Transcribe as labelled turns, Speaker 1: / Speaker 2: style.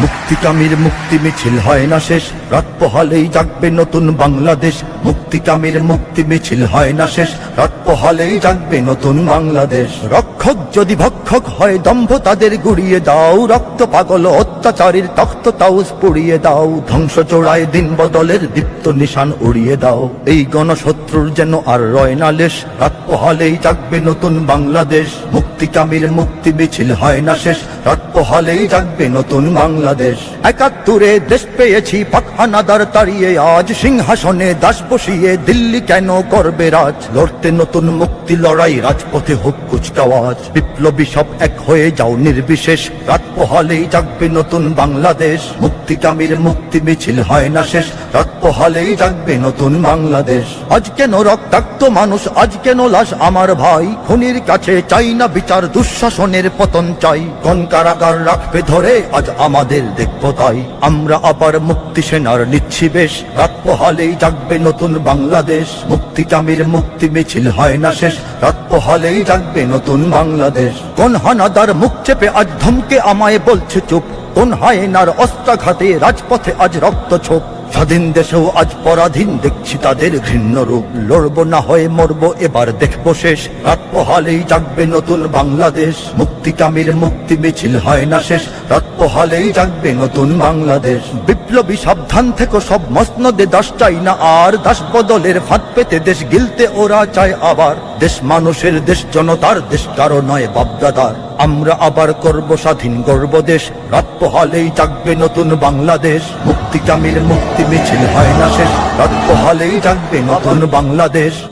Speaker 1: মুক্তিকামীর মুক্তি মিছিল হয় না শেষ। রাত পোহালেই জাগবে নতুন বাংলাদেশ। মুক্তিকামীর মুক্তি মিছিল হয় না শেষ। রাত পোহালেই জাগবে নতুন বাংলাদেশ। রক্ষক যদি ভক্ষক হয়, দম্ভ তাদের গুড়িয়ে দাও। রক্ত পাগল অত্যাচারীর তখ্ত তাউস পুড়িয়ে দাও। ধ্বংস চোড়ায় দিন বদলের দীপ্ত নিশান উড়িয়ে দাও। এই গণশত্রুর যেন আর রয় না লেশ। রাত পোহালেই জাগবে নতুন বাংলাদেশ। মুক্তিকামীর মুক্তি মিছিল হয় না শেষ। রাত পোহালেই জাগবে নতুন বাংলাদেশ। একাত্তরে দেশ পেয়েছি পাখানাদার তাড়িয়ে। আজ সিংহাসনে দাস বসিয়ে দিল্লি কেন করবে রাজ? লড়তে নতুন মুক্তি লড়াই, রাজপথে হোক কুচকাওয়াজ। বিপ্লবী সব এক হয়ে যাও নির্বিশেষ। রাত পোহালেই জাগবে নতুন বাংলাদেশ। মুক্তিকামীর মুক্তি মিছিল হয় না শেষ। রাত হলেই জাগবে নতুন বাংলাদেশ। আজ কেন রক্তাক্ত মানুষ, আজ কেন লাশ? আমার ভাই খুনির কাছে চাই না বিচার, দুঃশাসনের পতন চাই। কোন কারাগার রাখবে ধরে, আজ আমাদের দেখব তাই। আমরা আবার মুক্তি সেনার নিচ্ছি বেশ। রাত পোহালেই জাগবে নতুন বাংলাদেশ। মুক্তি চামির মুক্তি মিছিল হয় না শেষ। রক্ত পোহালেই জাগবে নতুন বাংলাদেশ। কোন হানাদার মুখ চেপে আজ ধমকে আমায় বলছে চুপ? কোন হায়নার অস্ত্রাঘাতে রাজপথে আজ রক্ত ছোপ? স্বাধীন দেশেও আজ পরাধীন দেখছি তাদের ঘৃণ্য রূপ। লড়বো না হয়ে, মরব, এবার দেখব শেষ। রাত পোহালেই জাগবে নতুন বাংলাদেশ। মুক্তিকামীর মুক্তি মিছিল হয় না শেষ। রাত পোহালেই জাগবে নতুন বাংলাদেশ। বিপ্লবী সাবধান থেকে, সব মসনদে দাস চাই না আর। দাস বদলের ফাঁদ পেতে দেশ গিলতে ওরা চায় আবার। দেশ মানুষের, দেশ জনতার, দেশ কারও নয় বাপদাদার। আমরা আবার করব স্বাধীন, গর্ব দেশ। রাত পোহালেই জাগবে নতুন বাংলাদেশ। মুক্তিকামীর মুক্তি মিছিল হয় না শেষ রক্ত হলেই থাকবে নতুন বাংলাদেশ।